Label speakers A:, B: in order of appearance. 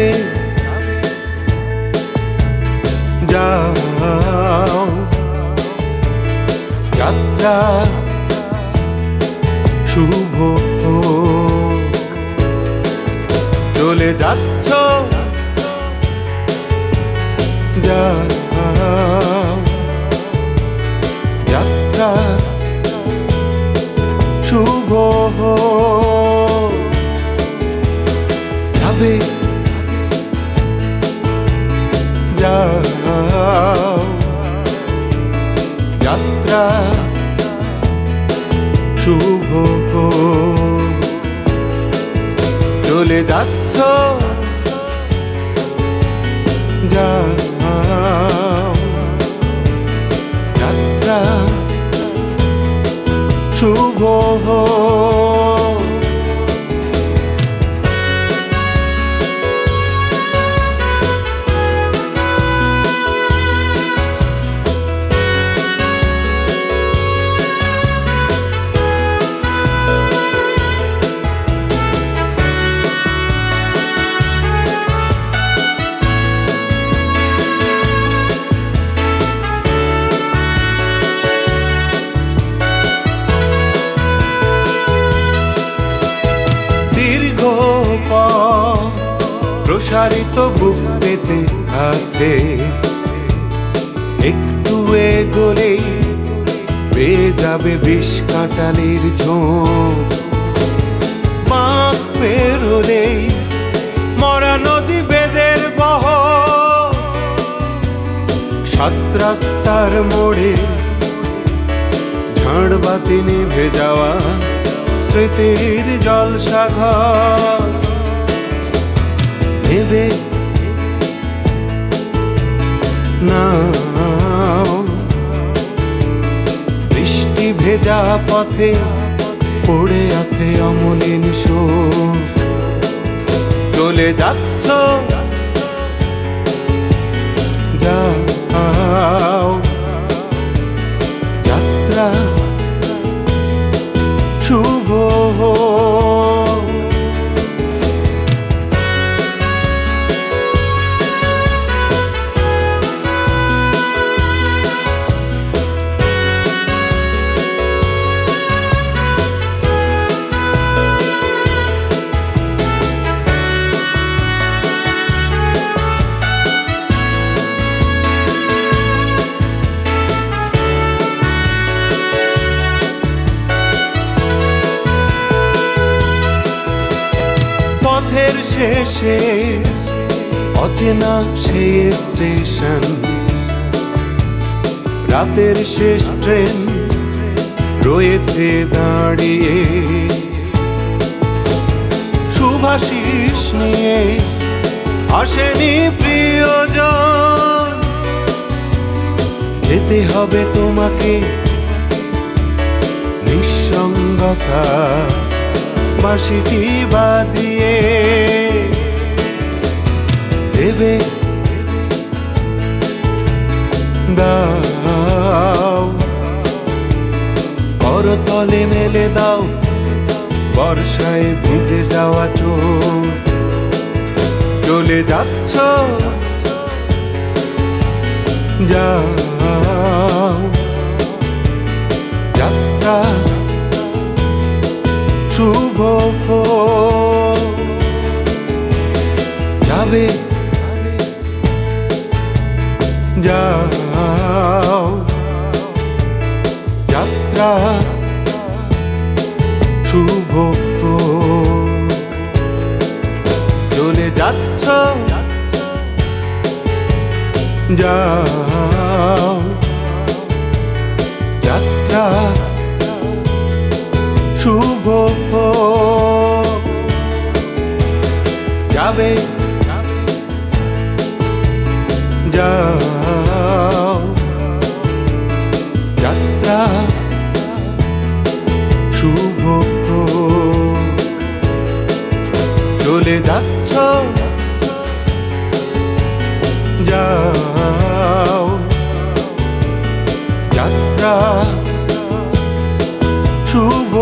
A: যাবে। যাও। যাত্রা শুভ। চলে যাচ্ছ। যাও। যাত্রা শুভ। যাবে। যাও যাত্রা শুভ। চলে যাচ্ছ যাও যাত্রা শুভ হোক। প্রসারিত বুক পেতে আছে। একটু এগোলে পেয়ে যাবে বিষ কাটালির ঝোঁক। পেরোলেই মরা নদী বেদের বহ সাত রাস্তার মোড়ে ঝাড় বাতি নিভে যাওয়া স্মৃতির জলসাঘর। ভেবে না বৃষ্টি ভেজা পথে পড়ে আছে অমলিন শোক চলে যাচ্ছ পথের শেষে অচেনা সেই স্টেশন। রাতের শেষ ট্রেন রয়েছে দাঁড়িয়ে। শুভাশিস নিয়ে আসেনি প্রিয়জন। যেতে হবে তোমাকে নিঃসঙ্গতা। বাঁশিটি বাজিয়ে করতলে মেলে দাও, বর্ষায় ভিজে যাওয়া চোখ চলে যাচ্ছ, যাও। যাত্রা শুভ। যাবে, যাও। যাত্রা শুভ। চলে যাচ্ছ? যাও। যাত্রা শুভ যাবে। যাও। চলে যাচ্ছ? যাও। যাত্রা শুভ